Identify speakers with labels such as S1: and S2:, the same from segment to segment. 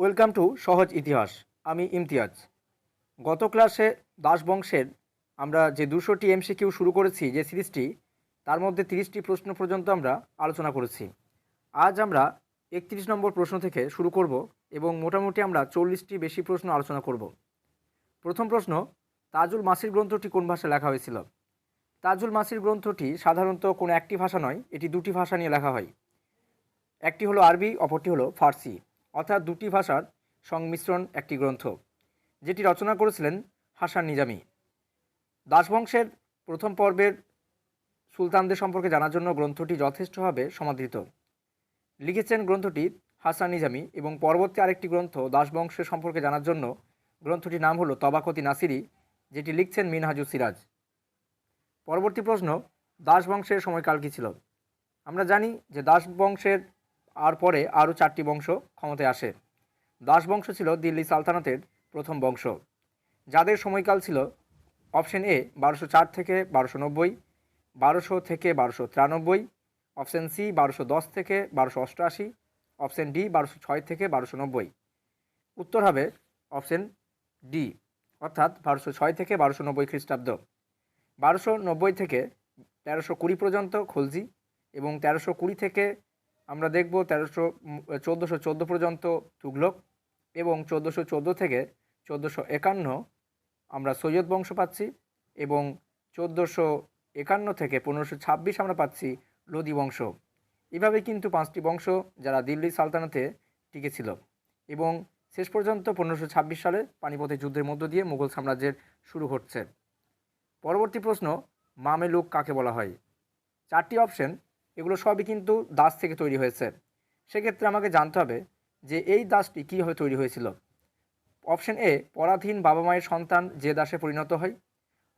S1: Welcome to সহজ ইতিহাস। আমি ইমতিয়াজ। গত ক্লাসে দাস বংশের আমরা যে দুশোটি এমসিকিউ শুরু করেছি যে সিরিজটি, তার মধ্যে তিরিশটি প্রশ্ন পর্যন্ত আমরা আলোচনা করেছি। আজ আমরা একত্রিশ নম্বর প্রশ্ন থেকে শুরু করব এবং মোটামুটি আমরা চল্লিশটি বেশি প্রশ্ন আলোচনা করব। প্রথম প্রশ্ন, তাজুল মাসির গ্রন্থটি কোন ভাষায় লেখা হয়েছিল? তাজুল মাসির গ্রন্থটি সাধারণত কোনো একটি ভাষা নয়, এটি দুটি ভাষা নিয়ে লেখা হয়। একটি হলো আরবি, অপরটি হলো ফার্সি। অর্থাৎ দুটি ভাষার সংমিশ্রণ একটি গ্রন্থ, যেটি রচনা করেছিলেন হাসান নিজামি। দাসবংশের প্রথম পর্বের সুলতানদের সম্পর্কে জানার জন্য গ্রন্থটি যথেষ্টভাবে সমাদৃত। লিখেছেন গ্রন্থটি হাসান নিজামি এবং পরবর্তী আরেকটি গ্রন্থ দাসবংশের সম্পর্কে জানার জন্য গ্রন্থটির নাম হলো তবাকতি নাসিরি, যেটি লিখছেন মিনহাজু সিরাজ। পরবর্তী প্রশ্ন, দাসবংশের সময়কাল কী ছিল? আমরা জানি যে দাস বংশের আর পরে আরও চারটি বংশ ক্ষমতায় আসে। দাস বংশ ছিল দিল্লি সালতানাতের প্রথম বংশ। যাদের সময়কাল ছিল অপশন এ বারোশো চার থেকে বারোশো নব্বই, বারোশো থেকে বারোশো তিরানব্বই, অপশন সি বারোশো দশ থেকে বারোশো অষ্টআশি, অপশন ডি বারোশো ছয় থেকে বারোশো নব্বই। উত্তর হবে অপশন ডি, অর্থাৎ বারোশো ছয় থেকে বারোশো নব্বই খ্রিস্টাব্দ। বারোশো নব্বই থেকে তেরোশো কুড়ি পর্যন্ত খলজি এবং তেরোশো কুড়ি থেকে আমরা দেখব তেরোশো চোদ্দোশো চোদ্দ পর্যন্ত তুঘলক এবং চোদ্দোশো চোদ্দ থেকে চোদ্দোশো একান্ন আমরা সৈয়দ বংশ পাচ্ছি এবং চোদ্দোশো একান্ন থেকে পনেরোশো ছাব্বিশ আমরা পাচ্ছি লোদি বংশ। এভাবে কিন্তু পাঁচটি বংশ যারা দিল্লি সালতানাতে টিকেছিল এবং শেষ পর্যন্ত পনেরোশো ছাব্বিশ সালে পানিপথে যুদ্ধের মধ্য দিয়ে মুঘল সাম্রাজ্যের শুরু হচ্ছে পরবর্তী প্রশ্ন, মামেলুক কাকে বলা হয়? চারটি অপশন এগুলো সবই কিন্তু দাস থেকে তৈরি হয়েছে। সেক্ষেত্রে আমাকে জানতে হবে যে এই দাসটি কীভাবে তৈরি হয়েছিল। অপশন এ, পরাধীন বাবা মায়ের সন্তান যে দাসে পরিণত হয়।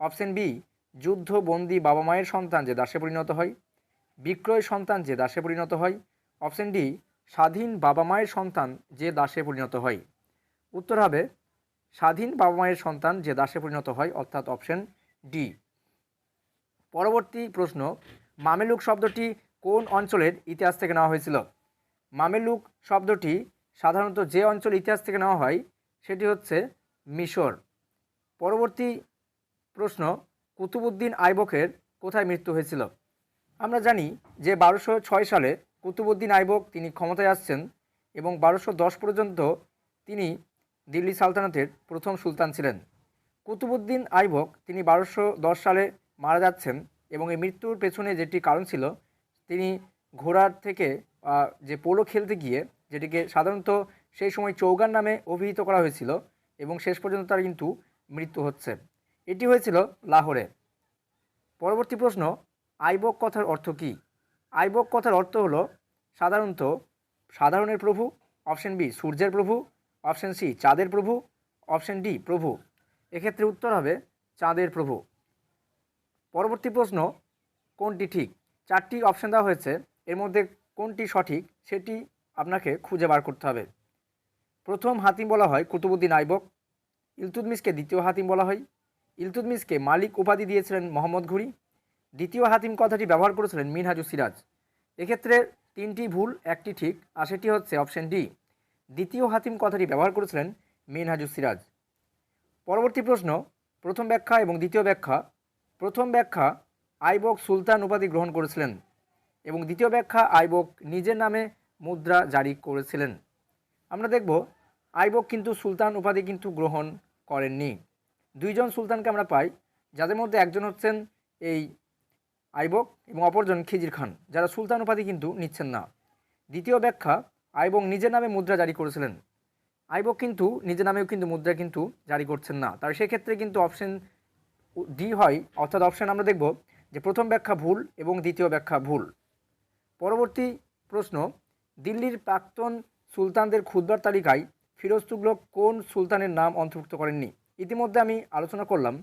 S1: অপশন বি যুদ্ধবন্দী বাবা মায়ের সন্তান যে দাসে পরিণত হয়। বিক্রয় সন্তান যে দাসে পরিণত হয়। অপশন ডি, স্বাধীন বাবা মায়ের সন্তান যে দাসে পরিণত হয়। উত্তর হবে, স্বাধীন বাবা মায়ের সন্তান যে দাসে পরিণত হয়, অর্থাৎ অপশন ডি। পরবর্তী প্রশ্ন, মামেলুক শব্দটি কোন অঞ্চলের ইতিহাস থেকে নেওয়া হয়েছিল? মামেলুক শব্দটি সাধারণত যে অঞ্চল ইতিহাস থেকে নেওয়া হয়, সেটি হচ্ছে মিশর। পরবর্তী প্রশ্ন কুতুবুদ্দিন আইবকের কোথায় মৃত্যু হয়েছিল? আমরা জানি যে বারোশো ছয় সালে কুতুবুদ্দিন আইবক তিনি ক্ষমতায় আসছেন এবং বারোশো দশ পর্যন্ত তিনি দিল্লি সালতানাতের প্রথম সুলতান ছিলেন। কুতুবুদ্দিন আইবক তিনি বারোশো দশ সালে মারা যাচ্ছেন এবং এই মৃত্যুর পেছনে যেটি কারণ ছিল তিনি ঘোড়ার থেকে যে পোলো খেলতে গিয়ে, যেটিকে সাধারণত সেই সময় চৌগান নামে অভিহিত করা হয়েছিল এবং শেষ পর্যন্ত তার কিন্তু মৃত্যু হচ্ছে। এটি হয়েছিল লাহোরে। পরবর্তী প্রশ্ন, আইবক কথার অর্থ কী? আইবক কথার অর্থ হলো সাধারণত সাধারণের প্রভু, অপশন বি, সূর্যের প্রভু, অপশন সি, চাঁদের প্রভু, অপশন ডি, প্রভু। এক্ষেত্রে উত্তর হবে চাঁদের প্রভু। পরবর্তী প্রশ্ন, কোনটি ঠিক? চারটি অপশন দেওয়া হয়েছে। এর মধ্যে কোনটি সঠিক সেটি আপনাকে খুঁজে বার করতে হবে। প্রথম হাতিম বলা হয় কুতুবুদ্দিন আইবক। ইলতুদমিসকে দ্বিতীয় হাতিম বলা হয়। ইলতুদমিসকে মালিক উপাধি দিয়েছিলেন মোহাম্মদ ঘুরি। দ্বিতীয় হাতিম কথাটি ব্যবহার করেছিলেন মিনহাজু সিরাজ। এক্ষেত্রে তিনটি ভুল, একটি ঠিক, আর সেটি হচ্ছে অপশন ডি দ্বিতীয় হাতিম কথাটি ব্যবহার করেছিলেন মিনহাজু সিরাজ। পরবর্তী প্রশ্ন, প্রথম ব্যাখ্যা এবং দ্বিতীয় ব্যাখ্যা। প্রথম ব্যাখ্যা আইবক সুলতান উপাধি গ্রহণ করেছিলেন এবং দ্বিতীয় ব্যাখ্যা আইবক নিজের নামে মুদ্রা জারি করেছিলেন। আমরা দেখব, আইবক কিন্তু সুলতান উপাধি কিন্তু গ্রহণ করেননি। দুইজন সুলতানকে আমরা পাই, যাদের মধ্যে একজন হচ্ছেন এই আইবক এবং অপরজন খিজির খান, যারা সুলতান উপাধি কিন্তু নিচ্ছেন না। দ্বিতীয় ব্যাখ্যা, আইবক নিজের নামে মুদ্রা জারি করেছিলেন। আইবক কিন্তু নিজের নামেও কিন্তু মুদ্রা কিন্তু জারি করছেন না। তার সেক্ষেত্রে কিন্তু অপশন ডি হয়, অর্থাৎ অপশন আমরা দেখব যে প্রথম ব্যাখ্যা ভুল এবং দ্বিতীয় ব্যাখ্যা ভুল। পরবর্তী প্রশ্ন, দিল্লির প্রাক্তন সুলতানদের ক্ষুদ্র তালিকায় ফিরোজ তুগলক কোন সুলতানের নাম অন্তর্ভুক্ত করেননি? ইতিমধ্যে আমি আলোচনা করলাম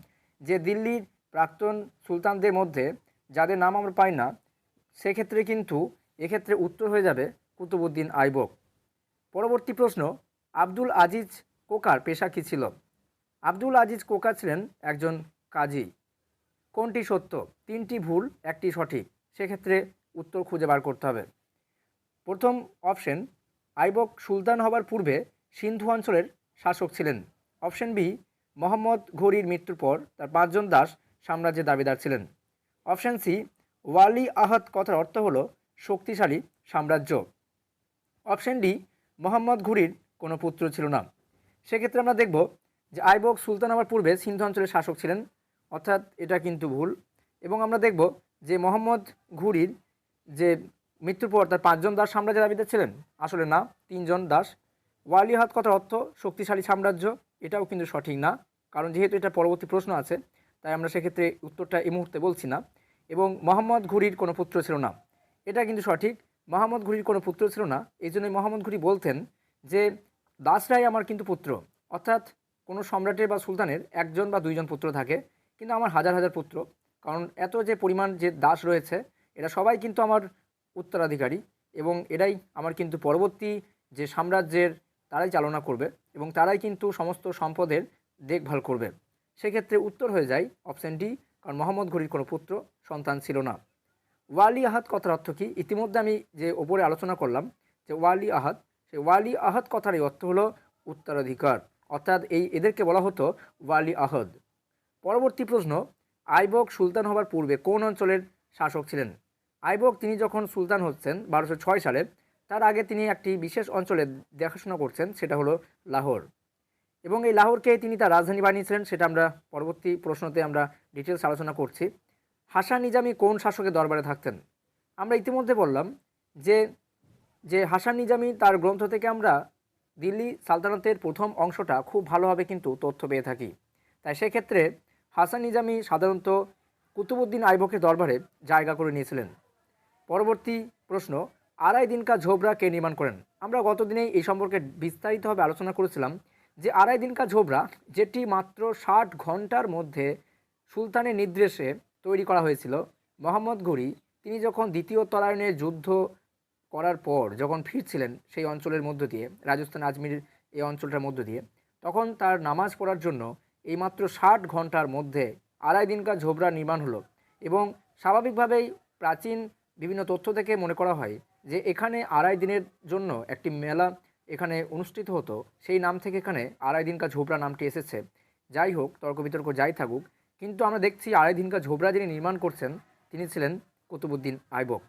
S1: যে দিল্লির প্রাক্তন সুলতানদের মধ্যে যাদের নাম আমরা পাই না, সেক্ষেত্রে কিন্তু এক্ষেত্রে উত্তর হয়ে যাবে কুতুবুদ্দিন আইবক। পরবর্তী প্রশ্ন, আব্দুল আজিজ কোকার পেশা কী ছিল? আব্দুল আজিজ কোকা ছিলেন একজন কাজী। কোনটি সত্য? তিনটি ভুল, একটি সঠিক। সেক্ষেত্রে উত্তর খুঁজে বার করতে হবে। প্রথম অপশন, আইবক সুলতান হবার পূর্বে সিন্ধু অঞ্চলের শাসক ছিলেন। অপশন বি, মোহাম্মদ ঘুরির মৃত্যুর পর তার পাঁচজন দাস সাম্রাজ্যের দাবিদার ছিলেন। অপশন সি, ওয়ালি আহাদ কথার অর্থ হলো শক্তিশালী সাম্রাজ্য। অপশন ডি, মোহাম্মদ ঘুরির কোনো পুত্র ছিল না। সেক্ষেত্রে আমরা দেখব যে আইবক সুলতান হওয়ার পূর্বে সিন্ধু অঞ্চলের শাসক ছিলেন অর্থাৎ এটা কিন্তু ভুল। এবং আমরা দেখব যে মোহাম্মদ ঘুরির যে মৃত্যুর পর তার পাঁচজন দাস সাম্রাজ্যের দাবিদার ছিলেন, আসলে না, তিনজন দাস। ওয়ালিহাত কথার অর্থ শক্তিশালী সাম্রাজ্য, এটাও কিন্তু সঠিক না, কারণ যেহেতু এটা পরবর্তী প্রশ্ন আছে, তাই আমরা সেক্ষেত্রে উত্তরটা এই মুহূর্তে বলছি না। এবং মোহাম্মদ ঘুরির কোনো পুত্র ছিল না, এটা কিন্তু সঠিক। মোহাম্মদ ঘুরির কোনো পুত্র ছিল না, এই জন্যই মোহাম্মদ ঘুরি বলতেন যে, দাসরাই আমার কিন্তু পুত্র। অর্থাৎ কোনো সম্রাটের বা সুলতানের একজন বা দুইজন পুত্র থাকে কিন্তু আমার হাজার হাজার পুত্র। কারণ এত যে পরিমাণ যে দাস রয়েছে, এরা সবাই কিন্তু আমার উত্তরাধিকারী এবং এরাই আমার কিন্তু পরবর্তী যে সাম্রাজ্যের তারাই চালনা করবে এবং তারাই কিন্তু সমস্ত সম্পদের দেখভাল করবে। সেক্ষেত্রে উত্তর হয়ে যায় অপশন ডি কারণ মোহাম্মদ ঘুরির কোনো পুত্র, সন্তান ছিল না। ওয়ালি আহাদ কথার অর্থ কী? ইতিমধ্যে আমি যে ওপরে আলোচনা করলাম যে ওয়ালি আহাদ সেই ওয়ালি আহাদ কথার এই অর্থ হলো উত্তরাধিকার। অর্থাৎ এই এদেরকে বলা হতো ওয়ালি আহদ। পরবর্তী প্রশ্ন, আইবক সুলতান হবার পূর্বে কোন অঞ্চলের শাসক ছিলেন? আইবক তিনি যখন সুলতান হচ্ছেন বারোশো ছয় সালে, তার আগে তিনি একটি বিশেষ অঞ্চলে দেখাশোনা করছেন, সেটা হলো লাহোর। এবং এই লাহোরকে তিনি তার রাজধানী বানিয়েছিলেন, সেটা আমরা পরবর্তী প্রশ্নতে আমরা ডিটেলস আলোচনা করছি। হাসান নিজামি কোন শাসকের দরবারে থাকতেন? আমরা ইতিমধ্যে বললাম যে যে হাসান নিজামি তার গ্রন্থ থেকে আমরা দিল্লি সালতানাতের প্রথম অংশটা খুব ভালোভাবে কিন্তু তথ্য পেয়ে থাকি। তাই সেক্ষেত্রে হাসান নিজামি সাধারণত কুতুবুদ্দিন আইবকের দরবারে জায়গা করে নিয়েছিলেন। পরবর্তী প্রশ্ন, আড়াই দিনকা ঝোবরা কে নির্মাণ করেন? আমরা গতদিনেই এই সম্পর্কে বিস্তারিতভাবে আলোচনা করেছিলাম যে আড়াই দিনকা ঝোবরা, যেটি মাত্র ষাট ঘণ্টার মধ্যে সুলতানের নির্দেশে তৈরি করা হয়েছিল, মোহাম্মদ ঘুরি তিনি যখন দ্বিতীয় তলায়নের যুদ্ধ করার পর যখন ফিরছিলেন সেই অঞ্চলের মধ্য দিয়ে, রাজস্থান আজমির এই অঞ্চলটার মধ্য দিয়ে, তখন তার নামাজ পড়ার জন্য এই মাত্র ষাট ঘণ্টার মধ্যে আড়াই দিনকার ঝোবরা নির্মাণ হলো এবং স্বাভাবিকভাবেই প্রাচীন বিভিন্ন তথ্য থেকে মনে করা হয় যে এখানে আড়াই দিনের জন্য একটি মেলা এখানে অনুষ্ঠিত হতো। সেই নাম থেকে এখানে আড়াই দিনকার ঝোবরা নামটি এসেছে। যাই হোক, তর্ক বিতর্ক যাই থাকুক, কিন্তু আমরা দেখছি আড়াই দিনকার ঝোবরা যিনি নির্মাণ করছেন, তিনি ছিলেন কুতুবুদ্দিন আইবক।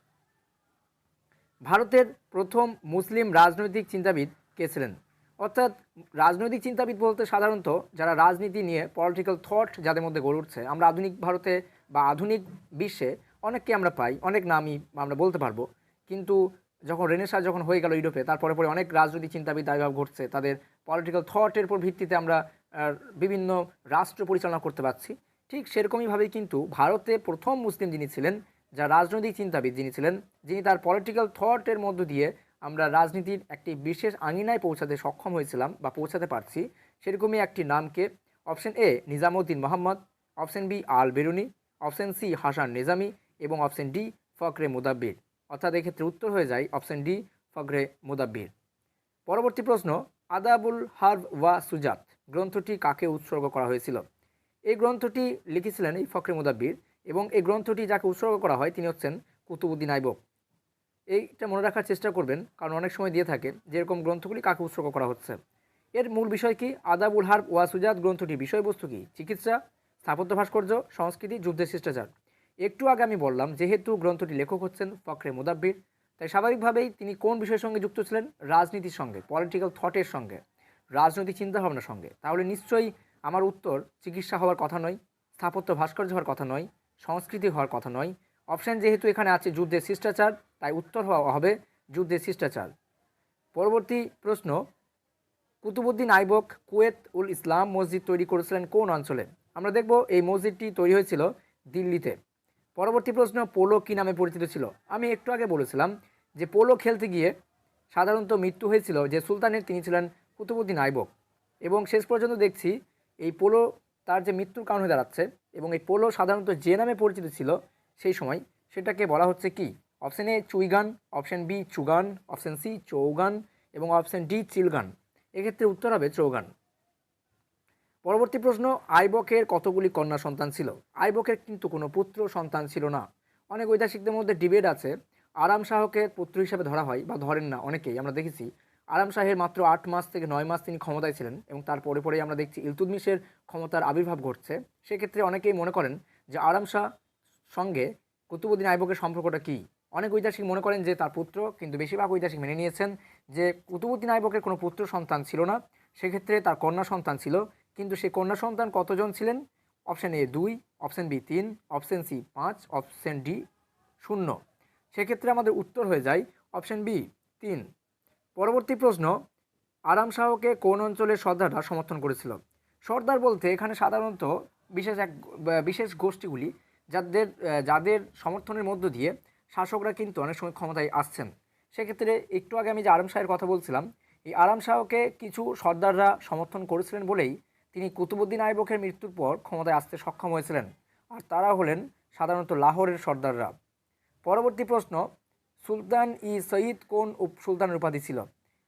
S1: ভারতের প্রথম মুসলিম রাজনৈতিক চিন্তাবিদ কে ছিলেন? অর্থাৎ রাজনৈতিক চিন্তাবিদ বলতে সাধারণত যারা রাজনীতি নিয়ে পলিটিক্যাল থট যাদের মধ্যে গড়ে উঠছে, আমরা আধুনিক ভারতে বা আধুনিক বিশ্বে অনেককে আমরা পাই, অনেক নামই আমরা বলতে পারব। কিন্তু যখন রেনেসা যখন হয়ে গেল ইউরোপে, তারপরে পরে অনেক রাজনৈতিক চিন্তাবিদ আবির্ভাব ঘটছে, তাদের পলিটিক্যাল থটের উপর ভিত্তিতে আমরা বিভিন্ন রাষ্ট্র পরিচালনা করতে পারছি। ঠিক সেরকমইভাবেই কিন্তু ভারতে প্রথম মুসলিম যিনি ছিলেন যা রাজনৈতিক চিন্তাবিদ যিনি ছিলেন, যিনি তার পলিটিক্যাল থটের মধ্য দিয়ে আমরা রাজনীতির একটি বিশেষ আঙিনায় পৌঁছাতে সক্ষম হয়েছিলাম বা পৌঁছাতে পারছি, সেরকমই একটি নামকে option A Nizamuddin Mohammad option B Al Biruni option C Hasan Nizami এবং অপশন ডি ফকরে মুদাব্বির। অর্থাৎ এক্ষেত্রে উত্তর হয়ে যায় অপশন ডি ফকরে মুদাব্বির। পরবর্তী প্রশ্ন, আদাবুল হার্ব ওয়া সুজাত, গ্রন্থটি কাকে উৎসর্গ করা হয়েছিল? এই গ্রন্থটি লিখেছিলেন এই ফকরে মুদাব্বির এবং এই গ্রন্থটি যাকে উৎসর্গ করা হয় তিনি হচ্ছেন কুতুবুদ্দিন আইবক। এইটা মনে রাখার চেষ্টা করবেন, কারণ অনেক সময় দিয়ে থাকে, যে এরকম গ্রন্থগুলি কাকে উৎসর্গ করা হচ্ছে। এর মূল বিষয় কি? আদাবুল হার্ব ওয়া সুজাত গ্রন্থটির বিষয়বস্তু কি? চিকিৎসা, স্থাপত্য ভাস্কর্য, সংস্কৃতি, যুদ্ধের শিষ্টাচার। একটু আগে আমি বললাম, যেহেতু গ্রন্থটি লেখক হচ্ছেন ফখরে মুদাব্বির, তাই স্বাভাবিকভাবেই তিনি কোন বিষয়ের সঙ্গে যুক্ত ছিলেন? রাজনীতির সঙ্গে পলিটিক্যাল থটের সঙ্গে, রাজনৈতিক চিন্তাভাবনার সঙ্গে। তাহলে নিশ্চয়ই আমার উত্তর চিকিৎসা হওয়ার কথা নয়, স্থাপত্য ভাস্কর্য হওয়ার কথা নয়, সংস্কৃতি হওয়ার কথা নয়। অপশান যেহেতু এখানে আছে যুদ্ধের শিষ্টাচার তাই উত্তর হওয়া হবে যুদ্ধের শিষ্টাচার। পরবর্তী প্রশ্ন কুতুবুদ্দিন আইবক কুয়েত উল ইসলাম মসজিদ তৈরি করেছিলেন কোন অঞ্চলে? আমরা দেখব এই মসজিদটি তৈরি হয়েছিল দিল্লিতে। পরবর্তী প্রশ্ন, পোলো কী নামে পরিচিত ছিল? আমি একটু আগে বলেছিলাম যে পোলো খেলতে গিয়ে সাধারণত মৃত্যু হয়েছিল যে সুলতানের তিনি ছিলেন কুতুবুদ্দিন আইবক। এবং শেষ পর্যন্ত দেখছি এই পোলো তার যে মৃত্যুর কারণ হয়ে দাঁড়াচ্ছে এবং এই পোলো সাধারণত যে নামে পরিচিত ছিল সেই সময় সেটাকে বলা হচ্ছে কি? অপশন এ চুইগান অপশন বি চুগান অপশন সি চৌগান এবং অপশন ডি চিলগান এক্ষেত্রে উত্তর হবে চৌগান পরবর্তী প্রশ্ন, আইবকের কতগুলি কন্যা সন্তান ছিল? আইবকের কিন্তু কোনো পুত্র সন্তান ছিল না। অনেক ঐতিহাসিকদের মধ্যে ডিবেট আছে। আরাম শাহকে পুত্র হিসাবে ধরা হয় বা ধরেন না, অনেকেই আমরা দেখেছি। আরাম শাহের মাত্র আট মাস থেকে নয় মাস তিনি ক্ষমতায় ছিলেন এবং তার পরে পরেই আমরা দেখছি ইলতুদমিশের ক্ষমতার আবির্ভাব ঘটছে। সেক্ষেত্রে অনেকেই মনে করেন যে আরাম শাহ সঙ্গে কুতুবুদ্দিন আইবকের সম্পর্কটা কী? অনেক ঐতিহাসিক মনে করেন যে তার পুত্র, কিন্তু বেশিরভাগ ঐতিহাসিক মেনে নিয়েছেন যে কুতুবুদ্দিন আইবকের কোনো পুত্র সন্তান ছিল না। সেক্ষেত্রে তার কন্যা সন্তান ছিল, কিন্তু সেই কন্যা সন্তান কতজন ছিলেন? অপশান এ দুই, অপশান বি তিন, অপশান সি পাঁচ, অপশান ডি শূন্য। সেক্ষেত্রে আমাদের উত্তর হয়ে যায় অপশান বি তিন। পরবর্তী প্রশ্ন, আরাম শাহকে কোন অঞ্চলের সর্দাররা সমর্থন করেছিল? সর্দার বলতে এখানে সাধারণত বিশেষ এক, বিশেষ গোষ্ঠীগুলি, যাদের যাদের সমর্থনের মধ্য দিয়ে শাসকরা কিন্তু অনেক সময় ক্ষমতায় আসছেন। সেক্ষেত্রে একটু আগে আমি যে আরাম শাহের কথা বলছিলাম, এই আরাম শাহকে কিছু সর্দাররা সমর্থন করেছিলেন বলেই তিনি কুতুবুদ্দিন আইবকের মৃত্যুর পর ক্ষমতায় আসতে সক্ষম হয়েছিলেন। আর তারা হলেন সাধারণত লাহোরের সর্দাররা। পরবর্তী প্রশ্ন, সুলতান ই সঈদ কোন সুলতানের উপাধি ছিল?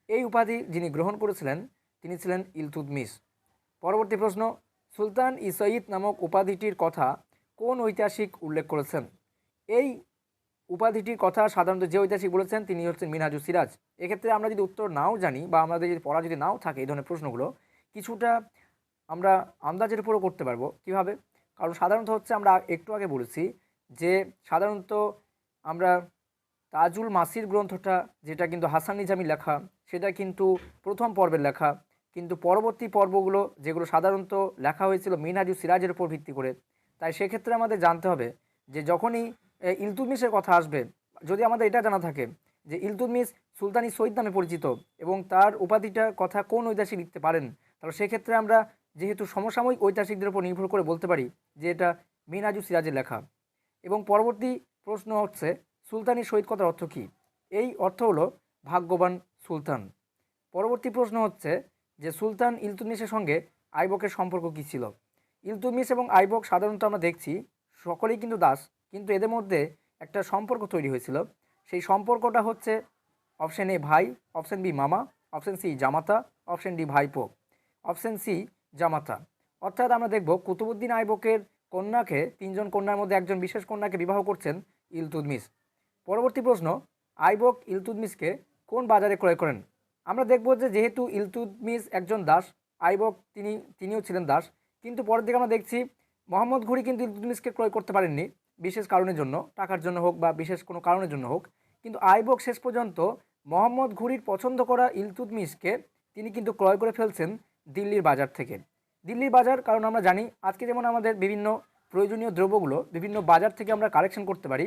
S1: এই উপাধি যিনি গ্রহণ করেছিলেন, তিনি ছিলেন ইলতুদমিস পরবর্তী প্রশ্ন, সুলতান ই সঈদ নামক উপাধিটির কথা কোন ঐতিহাসিক উল্লেখ করেছেন? এই উপাধিটির কথা সাধারণত যে ঐতিহাসিক বলেছেন তিনি হচ্ছেন মিনহাজু সিরাজ। এক্ষেত্রে আমরা যদি উত্তর নাও জানি বা আমাদের যদি পড়া যদি নাও থাকে এই ধরনের প্রশ্নগুলো, কিছুটা আমরা আন্দাজের উপরও করতে পারব। কীভাবে? কারণ সাধারণত হচ্ছে আমরা একটু আগে বলেছি যে সাধারণত আমরা তাজুল মাসির গ্রন্থটা, যেটা কিন্তু হাসান নিজামি লেখা, সেটা কিন্তু প্রথম পর্বের লেখা। কিন্তু পরবর্তী পর্বগুলো যেগুলো সাধারণত লেখা হয়েছিল মিনহাজু সিরাজের উপর ভিত্তি করে। তাই সেক্ষেত্রে আমাদের জানতে হবে যে যখনই ইলতুতমিশের কথা আসবে। যদি আমাদের এটা জানা থাকে যে ইলতুতমিশ সুলতানি সৈয়দ নামে পরিচিত এবং তার উপাধিটার কথা কোন ঐতিহাসিক লিখতে পারেন, তাহলে সেক্ষেত্রে আমরা যেহেতু সমসাময়িক ঐতিহাসিকদের উপর নির্ভর করে বলতে পারি যে এটা মিনাজু সিরাজের লেখা। এবং পরবর্তী প্রশ্ন হচ্ছে, সুলতানি শহীদ কথার অর্থ কী? এই অর্থ হলো ভাগ্যবান সুলতান। পরবর্তী প্রশ্ন হচ্ছে যে সুলতান ইলতুতমিশের সঙ্গে আইবকের সম্পর্ক কী ছিল? ইলতুতমিশ এবং আইবক সাধারণত আমরা দেখছি, সকলেই কিন্তু দাস কিন্তু এদের মধ্যে একটা সম্পর্ক তৈরি হয়েছিল। সেই সম্পর্কটা হচ্ছে অপশান এ ভাই, অপশান বি মামা, অপশান সি জামাতা, অপশান ডি ভাইপো, অপশান সি জামাতা। অর্থাৎ আমরা দেখব কুতুবুদ্দিন আইবকের কন্যাকে, তিনজন কন্যার মধ্যে একজন বিশেষ কন্যাকে বিবাহ করছেন ইলতুদমিস পরবর্তী প্রশ্ন, আইবক ইলতুদমিসকে কোন বাজারে ক্রয় করেন? আমরা দেখব যে যেহেতু ইলতুদমিস একজন দাস, আইবক তিনি, তিনিও ছিলেন দাস, কিন্তু পরের দিকে আমরা দেখছি মোহাম্মদ ঘুরি কিন্তু ইলতুদমিসকে ক্রয় করতে পারেননি। বিশেষ কারণের জন্য, টাকার জন্য হোক বা বিশেষ কোনো কারণের জন্য হোক, কিন্তু আইবক শেষ পর্যন্ত মোহাম্মদ ঘুরির পছন্দ করা ইলতুদমিসকে তিনি কিন্তু ক্রয় করে ফেলছেন দিল্লির বাজার থেকে। দিল্লির বাজার, কারণ আমরা জানি, আজকে যেমন আমাদের বিভিন্ন প্রয়োজনীয় দ্রব্যগুলো বিভিন্ন বাজার থেকে আমরা কালেকশন করতে পারি,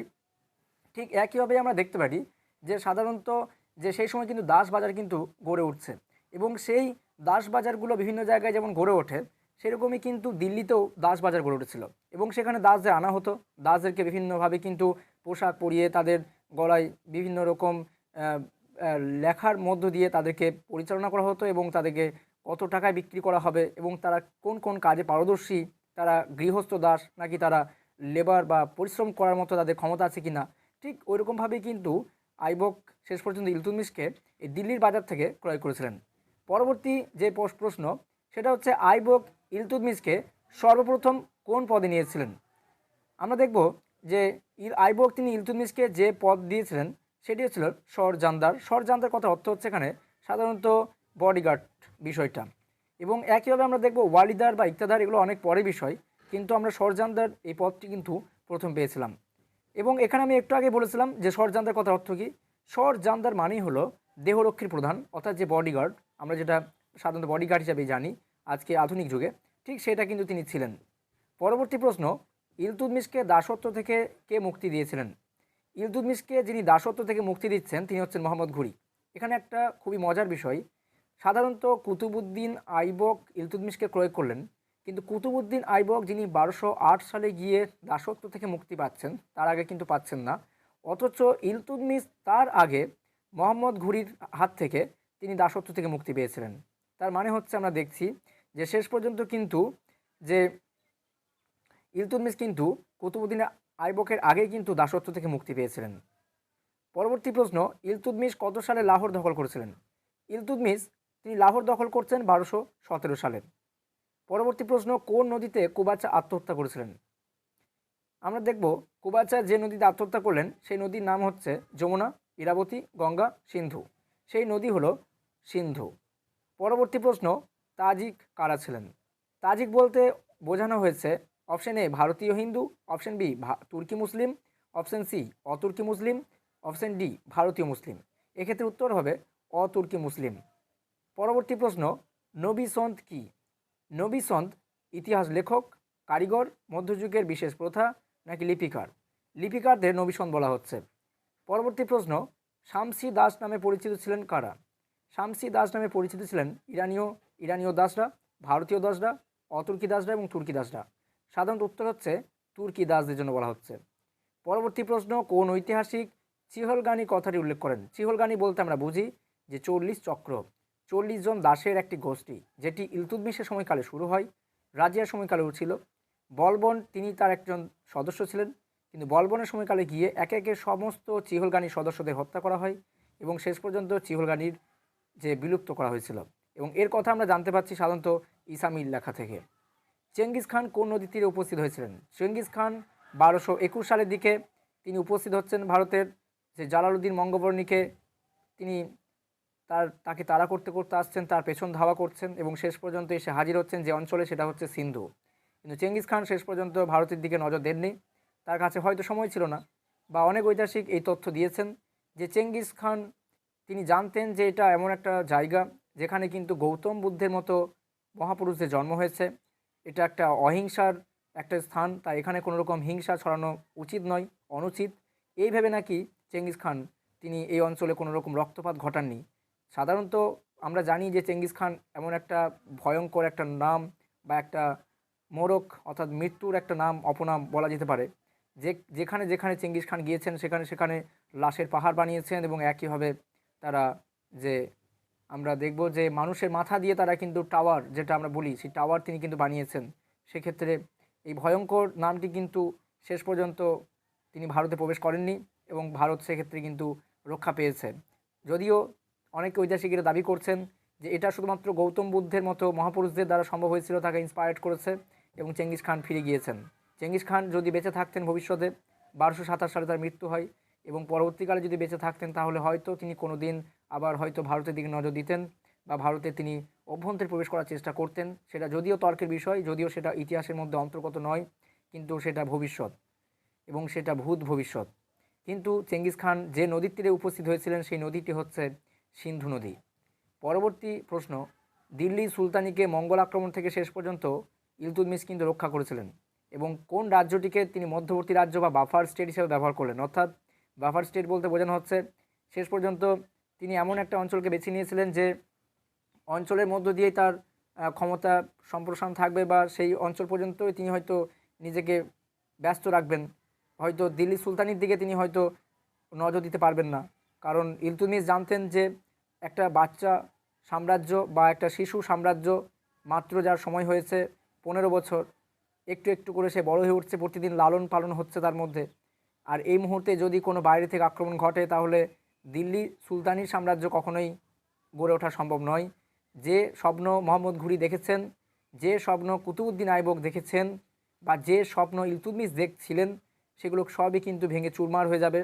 S1: ঠিক একইভাবে আমরা দেখতে পারি যে সাধারণত যে সেই সময় কিন্তু দাস বাজার কিন্তু গড়ে উঠছে এবং সেই দাস বাজারগুলো বিভিন্ন জায়গায় যেমন গড়ে ওঠে, সেরকমই কিন্তু দিল্লিতেও দাস বাজার গড়ে উঠেছিল। এবং সেখানে দাসদের আনা হতো। দাসদেরকে বিভিন্নভাবে কিন্তু পোশাক পরিয়ে তাদের গলায় বিভিন্ন রকম লেখার মধ্য দিয়ে তাদেরকে পরিচালনা করা হতো এবং তাদেরকে কত টাকায় বিক্রি করা হবে এবং তারা কোন কোন কাজে পারদর্শী, তারা গৃহস্থ দাস নাকি তারা লেবার বা পরিশ্রম করার মতো তাদের ক্ষমতা আছে কি না ঠিক ওইরকমভাবেই কিন্তু আইবক শেষ পর্যন্ত ইলতুতমিশকে এই দিল্লির বাজার থেকে ক্রয় করেছিলেন। পরবর্তী যে প্রশ্ন, সেটা হচ্ছে আইবক ইলতুতমিশকে সর্বপ্রথম কোন পদে নিয়েছিলেন? আমরা দেখব যে ইল, আইবক তিনি ইলতুতমিশকে যে পদ দিয়েছিলেন, সেটি হচ্ছিল সরজান্দার। সরজান্দার কথা অর্থ হচ্ছে এখানে সাধারণত বডিগার্ড বিষয়টা। এবং একইভাবে আমরা দেখব ওয়ালিদার বা ইক্তাদার, এগুলো অনেক পরে বিষয়, কিন্তু আমরা সরজান্দার এই পদটি কিন্তু প্রথম পেয়েছিলাম। এবং এখানে আমি একটু আগে বলেছিলাম যে সরজান্দার কথা অর্থ কী? সরজান্দার মানেই হলো দেহরক্ষীর প্রধান, অর্থাৎ যে বডিগার্ড আমরা যেটা সাধারণত বডিগার্ড হিসাবে জানি আজকে আধুনিক যুগে, ঠিক সেটা কিন্তু তিনি ছিলেন। পরবর্তী প্রশ্ন ইলতুদমিশকে দাসত্ব থেকে কে মুক্তি দিয়েছিলেন? ইলতুদমিশকে যিনি দাসত্ব থেকে মুক্তি দিচ্ছেন, তিনি হচ্ছেন মোহাম্মদ ঘুরি। এখানে একটা খুবই মজার বিষয়, সাধারণত কুতুবুদ্দিন আইবক ইলতুদমিশকে ক্রয় করলেন, কিন্তু কুতুবুদ্দিন আইবক যিনি বারোশো সালে গিয়ে দাসত্ব থেকে মুক্তি পাচ্ছেন, তার আগে কিন্তু পাচ্ছেন না। অথচ ইলতুদমিশ তার আগে মোহাম্মদ ঘুরির হাত থেকে তিনি দাসত্ব থেকে মুক্তি পেয়েছিলেন। তার মানে হচ্ছে আমরা দেখছি যে শেষ পর্যন্ত কিন্তু যে ইলতুদমিশ কিন্তু কুতুবুদ্দিন আইবকের আগেই কিন্তু দাসত্ব থেকে মুক্তি পেয়েছিলেন। পরবর্তী প্রশ্ন ইলতুদমিশ কত সালে লাহোর দখল করেছিলেন? ইলতুদমিশ তিনি লাহোর দখল করছেন বারোশো সতেরো সালে। পরবর্তী প্রশ্ন, কোন নদীতে কুবাচা আত্মহত্যা করেছিলেন? আমরা দেখব কুবাচা যে নদীতে আত্মহত্যা করলেন, সেই নদীর নাম হচ্ছে যমুনা, ইরাবতী, গঙ্গা, সিন্ধু। সেই নদী হলো সিন্ধু। পরবর্তী প্রশ্ন, তাজিক কারা ছিলেন? তাজিক বলতে বোঝানো হয়েছে অপশন এ ভারতীয় হিন্দু অপশন বি তুর্কি মুসলিম অপশন সি অতুর্কি মুসলিম অপশন ডি ভারতীয় মুসলিম এক্ষেত্রে উত্তর হবে অতুর্কি মুসলিম। পরবর্তী প্রশ্ন, নবী সন্ত কি? নবী সন্ত ইতিহাস লেখক, কারিগর, মধ্যযুগের বিশেষ প্রথা নাকি লিপিকার? লিপিকারদের নবী সন্ত বলা হচ্ছে। পরবর্তী প্রশ্ন, শামসি দাস নামে পরিচিত ছিলেন কারা? শামসি দাস নামে পরিচিত ছিলেন ইরানীয় ইরানীয় দাসরা, ভারতীয় দাসরা, অতুর্কি দাসরা এবং তুর্কি দাসরা। সাধারণত উত্তর হচ্ছে তুর্কি দাসদের জন্য বলা হচ্ছে। পরবর্তী প্রশ্ন, কোন ঐতিহাসিক চিহলগানি কথাটি উল্লেখ করেন? চিহলগানি বলতে আমরা বুঝি যে চল্লিশ চক্র। চল্লিশ জন দাসের একটি গোষ্ঠী, যেটি ইলতুৎমিশের সময়কালে শুরু হয়, রাজিয়ার সময়কালেও ছিল। বলবন, তিনি তার একজন সদস্য ছিলেন, কিন্তু বলবনের সময়কালে গিয়ে একে একে সমস্ত চিহলগানির সদস্যদের হত্যা করা হয় এবং শেষ পর্যন্ত চিহলগানির যে বিলুপ্ত করা হয়েছিল। এবং এর কথা আমরা জানতে পারছি সাধারণত ইসামির লেখা থেকে। চেঙ্গিস খান কোন নদীর তীরে উপস্থিত হয়েছিলেন? চেঙ্গিস খান বারোশো একুশ সালের দিকে তিনি উপস্থিত হচ্ছেন ভারতের যে জালালউদ্দিন মঙ্গবর্ণীকে। তিনি তার, তাকে তাড়া করতে করতে আসছেন, তার পেছন ধাওয়া করছেন এবং শেষ পর্যন্ত এসে হাজির হচ্ছেন যে অঞ্চলে সেটা হচ্ছে সিন্ধু। কিন্তু চেঙ্গিস খান শেষ পর্যন্ত ভারতের দিকে নজর দেননি। তার কাছে হয়তো সময় ছিল না বা অনেক ঐতিহাসিক এই তথ্য দিয়েছেন যে চেঙ্গিস খান, তিনি জানতেন যে এটা এমন একটা জায়গা যেখানে কিন্তু গৌতম বুদ্ধের মতো মহাপুরুষদের জন্ম হয়েছে এটা একটা অহিংসার একটা স্থান, তাই এখানে কোনো রকম হিংসা ছড়ানো উচিত নয়, অনুচিত। এইভাবে নাকি চেঙ্গিস খান, তিনি এই অঞ্চলে কোনো রকম রক্তপাত ঘটাননি। সাধারণত আমরা জানি যে চেঙ্গিস খান এমন একটা ভয়ঙ্কর একটা নাম বা একটা মোরক, অর্থাৎ মৃত্যুর একটা নাম, অপনাম বলা যেতে পারে। যে, যেখানে যেখানে চেঙ্গিস খান গিয়েছেন, সেখানে সেখানে লাশের পাহাড় বানিয়েছেন এবং একইভাবে তারা যে আমরা দেখব যে মানুষের মাথা দিয়ে তারা কিন্তু টাওয়ার যেটা আমরা বলি, সেই টাওয়ার তিনি কিন্তু বানিয়েছেন। সেক্ষেত্রে এই ভয়ঙ্কর নামটি কিন্তু শেষ পর্যন্ত তিনি ভারতে প্রবেশ করেননি এবং ভারত সেক্ষেত্রে কিন্তু রক্ষা পেয়েছে। যদিও অনেক ঐতিহাসিকেরা দাবি করছেন যে এটা শুধুমাত্র গৌতম বুদ্ধের মতো মহাপুরুষদের দ্বারা সম্ভব হয়েছিল, তাকে ইন্সপায়ার্ড করেছে এবং চেঙ্গিস খান ফিরে গিয়েছেন। চেঙ্গিস খান যদি বেঁচে থাকতেন ভবিষ্যতে, বারোশো সাতাশ সালে তার মৃত্যু হয়। এবং পরবর্তীকালে যদি বেঁচে থাকতেন, তাহলে হয়তো তিনি কোনো দিন আবার হয়তো ভারতের দিকে নজর দিতেন বা ভারতে তিনি অভ্যন্তরে প্রবেশ করার চেষ্টা করতেন। সেটা যদিও তর্কের বিষয়, যদিও সেটা ইতিহাসের মধ্যে অন্তর্গত নয়, কিন্তু সেটা ভবিষ্যৎ এবং সেটা ভূত ভবিষ্যৎ। কিন্তু চেঙ্গিস খান যে নদীর তীরে উপস্থিত হয়েছিলেন, সেই নদীটি হচ্ছে সিন্ধু নদী। পরবর্তী প্রশ্ন, দিল্লি সুলতানিকে মঙ্গল আক্রমণ থেকে শেষ পর্যন্ত ইলতুৎমিশ কিন্তু রক্ষা করেছিলেন এবং কোন রাজ্যটিকে তিনি মধ্যবর্তী রাজ্য বা বাফার স্টেট হিসেবে ব্যবহার করলেন? অর্থাৎ বাফার স্টেট বলতে বোঝানো হচ্ছে। শেষ পর্যন্ত তিনি এমন একটা অঞ্চলকে বেছে নিয়েছিলেন যে অঞ্চলের মধ্য দিয়েই তার ক্ষমতা সম্প্রসারণ থাকবে বা সেই অঞ্চল পর্যন্তই তিনি হয়তো নিজেকে ব্যস্ত রাখবেন। হয়তো দিল্লি সুলতানির দিকে তিনি হয়তো নজর দিতে পারবেন না। কারণ ইলতুমিস জানতেন যে একটা বাচ্চা সাম্রাজ্য বা একটা শিশু সাম্রাজ্য মাত্র যার সময় হয়েছে পনেরো বছর। একটু একটু করে সে বড় হয়ে উঠছে, প্রতিদিন লালন পালন হচ্ছে তার মধ্যে। আর এই মুহূর্তে যদি কোনো বাইরে থেকে আক্রমণ ঘটে, তাহলে দিল্লি সুলতানির সাম্রাজ্য কখনোই গড়ে ওঠা সম্ভব নয়। যে স্বপ্ন মোহাম্মদ ঘুরি দেখেছেন, যে স্বপ্ন কুতুবুদ্দিন আইবক দেখেছেন, বা যে স্বপ্ন ইলতুতমিশ দেখছিলেন, সেগুলো সবই কিন্তু ভেঙে চুরমার হয়ে যাবে।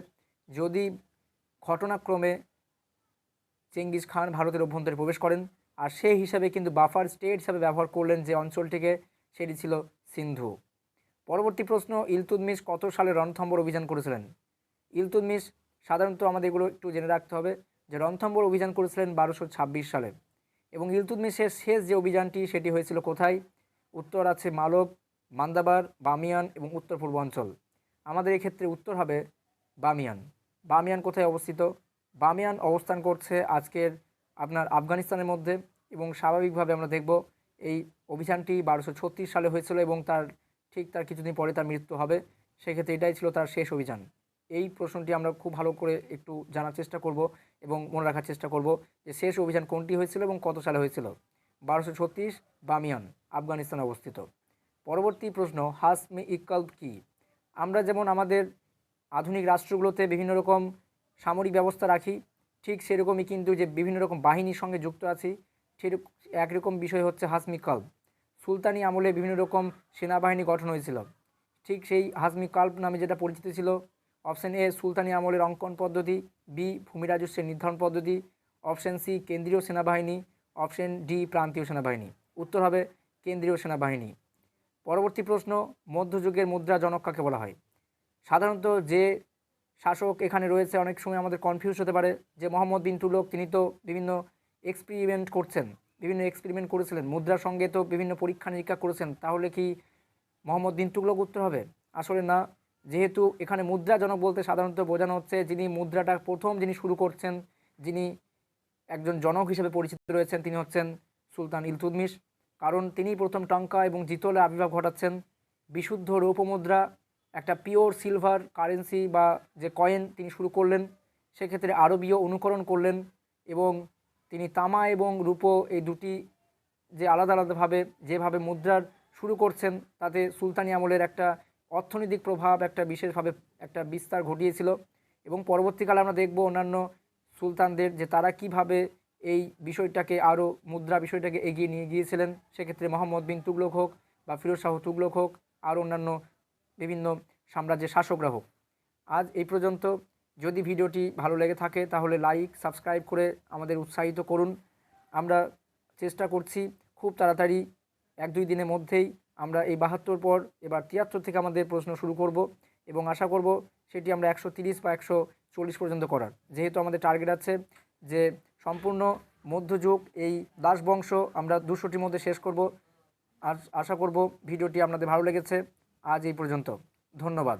S1: যদি ঘটনাক্রমে চেঙ্গিস খান ভারতের অভ্যন্তরে প্রবেশ করেন, আর সেই হিসাবে কিন্তু বাফার স্টেট হিসাবে ব্যবহার করলেন যে অঞ্চলটিকে, সেটি ছিল সিন্ধু। পরবর্তী প্রশ্ন ইলতুৎমিশ কত সালে রণথম্বর অভিযান করেছিলেন? ইলতুৎমিশ সাধারণত আমাদের এগুলো একটু জেনে রাখতে হবে যে রণথম্বর অভিযান করেছিলেন বারোশো ছাব্বিশ সালে এবং ইলতুৎমিশের শেষ যে অভিযানটি, সেটি হয়েছিল কোথায়? উত্তর আছে মালব মান্দাবার, বামিয়ান এবং উত্তর পূর্বাঞ্চল আমাদের এক্ষেত্রে উত্তর হবে বামিয়ান। বামিয়ান কোথায় অবস্থিত? বামিয়ান অবস্থান করছে আজকের আপনার আফগানিস্তানের মধ্যে এবং স্বাভাবিকভাবে আমরা দেখব এই অভিযানটি বারোশো সালে হয়েছিল এবং তার ঠিক তার কিছুদিন পরে তার মৃত্যু হবে। সেক্ষেত্রে এটাই ছিল তার শেষ অভিযান। এই প্রশ্নটি আমরা খুব ভালো করে একটু জানার চেষ্টা করব এবং মনে রাখার চেষ্টা করব যে শেষ অভিযান কোনটি হয়েছিল এবং কত সালে হয়েছিল। বারোশো ছত্রিশ, বামিয়ান, আফগানিস্তানে অবস্থিত। পরবর্তী প্রশ্ন, হাসমি ইকল্প কি? আমরা যেমন আমাদের আধুনিক রাষ্ট্রগুলোতে বিভিন্ন রকম সামরিক ব্যবস্থা রাখি, ঠিক সেরকমই কিন্তু যে বিভিন্ন রকম বাহিনীর সঙ্গে যুক্ত আছি সেরকম একরকম বিষয় হচ্ছে হাসমি কাল্প সুলতানি আমলে বিভিন্ন রকম সেনাবাহিনী গঠন হয়েছিল। ঠিক সেই হাজমি কাল্প নামে যেটা পরিচিত ছিল, অপশান এ সুলতানি আমলের অঙ্কন পদ্ধতি, বি ভূমি রাজস্বের নির্ধারণ পদ্ধতি, অপশন সি কেন্দ্রীয় সেনাবাহিনী, অপশন ডি প্রান্তীয় সেনাবাহিনী। উত্তর হবে কেন্দ্রীয় সেনাবাহিনী। পরবর্তী প্রশ্ন, মধ্যযুগের মুদ্রা জনক কাকে বলা হয়? সাধারণত যে শাসক এখানে রয়েছে অনেক সময় আমাদের কনফিউজ হতে পারে। যে মোহাম্মদ বিন তুলক, তিনি তো বিভিন্ন এক্সপেরিমেন্ট করছেন। বিভিন্ন এক্সপেরিমেন্ট করেছিলেন মুদ্রার সঙ্গে তো বিভিন্ন পরীক্ষা নিরীক্ষা করেছেন, তাহলে কি মোহাম্মদ বিন তুগলক উত্তর হবে? আসলে না, যেহেতু এখানে মুদ্রা জনক বলতে সাধারণত বোঝানো হচ্ছে যিনি মুদ্রাটা প্রথম যিনি শুরু করছেন, যিনি একজন জনক হিসেবে পরিচিত রয়েছেন, তিনি হচ্ছেন সুলতান ইলতুদমিশ কারণ তিনি প্রথম টঙ্কা এবং জিতলে আবির্ভাব ঘটাচ্ছেন। বিশুদ্ধ রৌপমুদ্রা একটা পিওর সিলভার কারেন্সি বা যে কয়েন তিনি শুরু করলেন, সেক্ষেত্রে আরবীয় অনুকরণ করলেন এবং তিনি তামা এবং রূপো এই দুটি যে আলাদা আলাদাভাবে, যেভাবে মুদ্রার শুরু করছেন, তাতে সুলতানি আমলের একটা অর্থনৈতিক প্রভাব, একটা বিশেষভাবে একটা বিস্তার ঘটিয়েছিল। এবং পরবর্তীকালে আমরা দেখব অন্যান্য সুলতানদের যে তারা কীভাবে এই বিষয়টাকে আরও, মুদ্রা বিষয়টাকে এগিয়ে নিয়ে গিয়েছিলেন। সেক্ষেত্রে মোহাম্মদ বিন তুগলক হোক বা ফিরোজ শাহ তুগলক হোক আর অন্যান্য বিভিন্ন সাম্রাজ্যের শাসকরা হোক। আজ এই পর্যন্ত যদি ভিডিওটি ভালো লেগে থাকে, তাহলে লাইক সাবস্ক্রাইব করে আমাদের উৎসাহিত করুন। আমরা চেষ্টা করছি খুব তাড়াতাড়ি এক দুই দিনের মধ্যেই আমরা এই বাহাত্তর পর, এবার তিয়াত্তর থেকে আমাদের প্রশ্ন শুরু করব এবং আশা করব সেটি আমরা একশো তিরিশ বা একশো চল্লিশ পর্যন্ত করার। যেহেতু আমাদের টার্গেট আছে যে সম্পূর্ণ মধ্যযুগ, এই দাস বংশ আমরা দুশোটির মধ্যে শেষ করব। আর আশা করব ভিডিওটি আপনাদের ভালো লেগেছে। আজ এই পর্যন্ত। ধন্যবাদ।